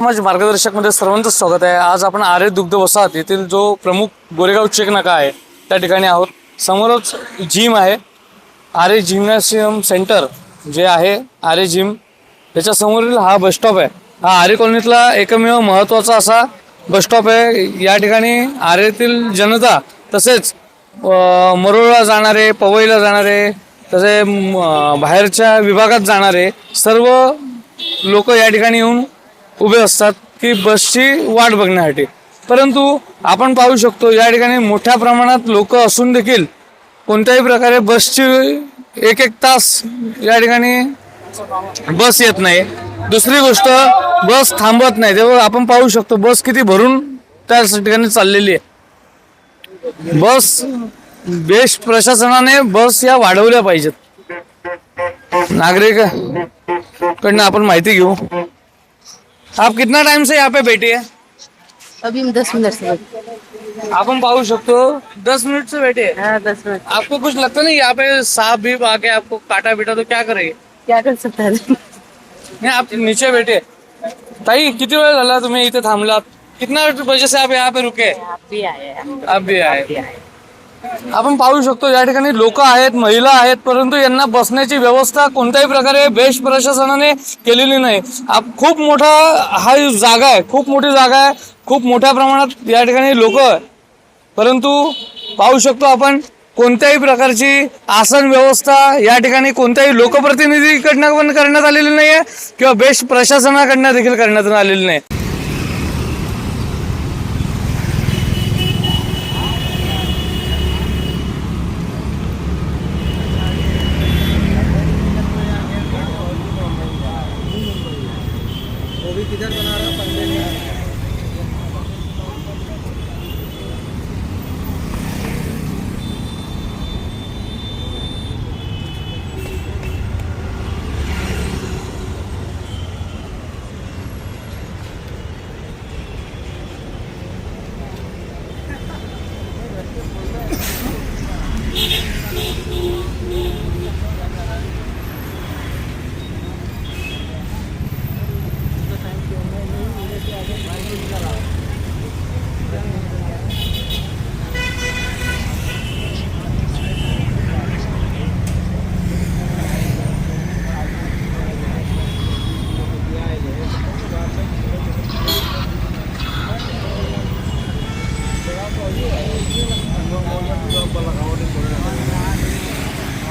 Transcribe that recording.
समाज मार्गदर्शकमध्ये सर्वांचं स्वागत आहे. आज आपण आर्य दुग्ध वसाहत येथील जो प्रमुख गोरेगाव चेक नाका आहे त्या ठिकाणी आहोत. समोरच जिम आहे. आर्य जिम्नॅशियम सेंटर जे आहे आर्य जिम त्याच्यासमोरील हा बस स्टॉप आहे. हा आर्य कॉलनीतला एकमेव महत्त्वाचा असा बस स्टॉप आहे. या ठिकाणी आर्यतील जनता तसेच मरोळला जाणारे पवईला जाणारे तसे बाहेरच्या विभागात जाणारे सर्व लोक या ठिकाणी येऊन उभे असतात की बसची वाट बघण्यासाठी. परंतु आपण पाहू शकतो या ठिकाणी मोठ्या प्रमाणात लोक असून देखील कोणत्याही प्रकारे बसची एक एक तास या ठिकाणी बस येत नाही. दुसरी गोष्ट बस थांबत नाही. तेव्हा आपण पाहू शकतो बस किती भरून त्या ठिकाणी चाललेली आहे. बस बेस्ट प्रशासनाने बस या वाढवल्या पाहिजेत. नागरिक कडनं आपण माहिती घेऊ. आप कितना टाइम से यहाँ पे बैठे हैं? अभी हम दस मिनट से बैठे आपण पाहू शकतो दस मिनट से बैठे हैं? हाँ दस मिनट। आपको कुछ लगता नहीं यहाँ पे सांप भी आके आपको काटा पीटा तो क्या करेंगे? क्या कर सकता है? नहीं आप नीचे बैठे। ताई किती वेळ झाला तुम्ही इथे थांबलात कितना बजे से आप यहाँ पे रुके? आप भी आए हैं। आप भी आए। आपण पाहू शकतो या ठिकाणी लोक आहेत महिला आहेत परंतु यांना बसण्याची व्यवस्था कोणत्याही प्रकारे बेस्ट प्रशासनाने केलेली नाही. आप खूप मोठा हा जागा आहे खूप मोठी जागा आहे खूप मोठ्या प्रमाणात या ठिकाणी लोक परंतु पाहू शकतो आपण कोणत्याही प्रकारची आसन व्यवस्था या ठिकाणी कोणत्याही लोकप्रतिनिधीकडनं पण करण्यात आलेली नाही आहे किंवा बेस्ट प्रशासनाकडनं देखील करण्यात आलेली नाही. वो भी Ini juga balakawan yang boleh.